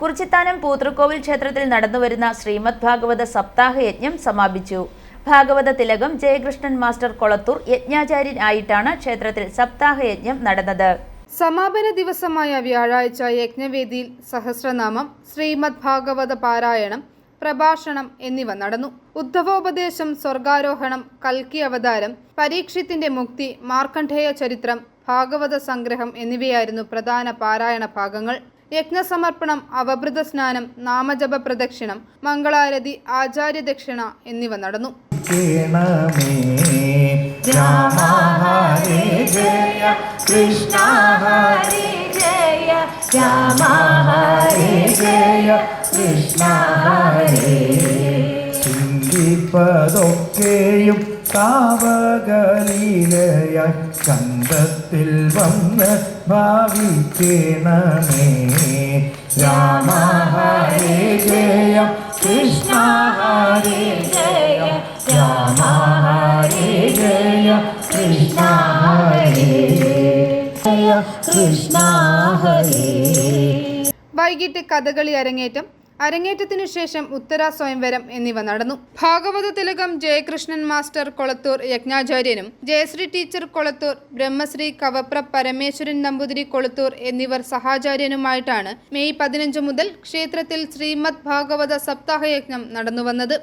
കുറിച്ചിത്താനം പൂത്തൃക്കോവിൽ ക്ഷേത്രത്തിൽ നടന്നുവരുന്ന ശ്രീമദ് ഭാഗവത സപ്താഹ യജ്ഞം സമാപിച്ചു. ഭാഗവത തിലകം ജയകൃഷ്ണൻ മാസ്റ്റർ കൊളത്തൂർ യജ്ഞാചാര്യൻ ആയിട്ടാണ് ക്ഷേത്രത്തിൽ സപ്താഹ യജ്ഞം നടന്നത്. സമാപന ദിവസമായ വ്യാഴാഴ്ച യജ്ഞവേദിയിൽ സഹസ്രനാമം ശ്രീമദ് ഭാഗവത പാരായണം പ്രഭാഷണം എന്നിവ നടന്നു. ഉദ്ധവോപദേശം സ്വർഗാരോഹണം കൽക്കി അവതാരം പരീക്ഷത്തിന്റെ മുക്തി മാർക്കണ്ഠേയ ചരിത്രം ഭാഗവത സംഗ്രഹം എന്നിവയായിരുന്നു പ്രധാന പാരായണ ഭാഗങ്ങൾ. യജ്ഞസമർപ്പണം അവഭൃത സ്നാനം നാമജപ പ്രദക്ഷിണം മംഗളാരതി ആചാര്യദക്ഷിണ എന്നിവ നടന്നു. കൃഷ്ണ ജയ. കൃഷ്ണ ഹരേ ചിന്തിപ്പതൊക്കെയും താവകലീലയ ചന്തത്തിൽ വന്ന് ഭാവിക്കണമേ. രാമ ഹരേ ജയ കൃഷ്ണ ഹരേ ജയ രാമ ഹരേ ജയ കൃഷ്ണ ഹരേ ജയ കൃഷ്ണ ഹരേ വൈകിട്ട് കഥകളി അരങ്ങേറ്റം അരങ്ങേറ്റത്തിനു ശേഷം ഉത്തര സ്വയംവരം എന്നിവ നടന്നു. ഭാഗവത തിലകം ജയകൃഷ്ണൻ മാസ്റ്റർ കൊളത്തൂർ യജ്ഞാചാര്യനും ജയശ്രീ ടീച്ചർ കൊളത്തൂർ ബ്രഹ്മശ്രീ കവപ്ര പരമേശ്വരൻ നമ്പൂതിരി കൊളത്തൂർ എന്നിവർ സഹാചാര്യനുമായിട്ടാണ് മെയ് പതിനഞ്ച് മുതൽ ക്ഷേത്രത്തിൽ ശ്രീമദ് ഭാഗവത സപ്താഹയജ്ഞം നടന്നുവന്നത്.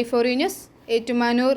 ഐഫോറി ന്യൂസ് ഏറ്റുമാനൂർ.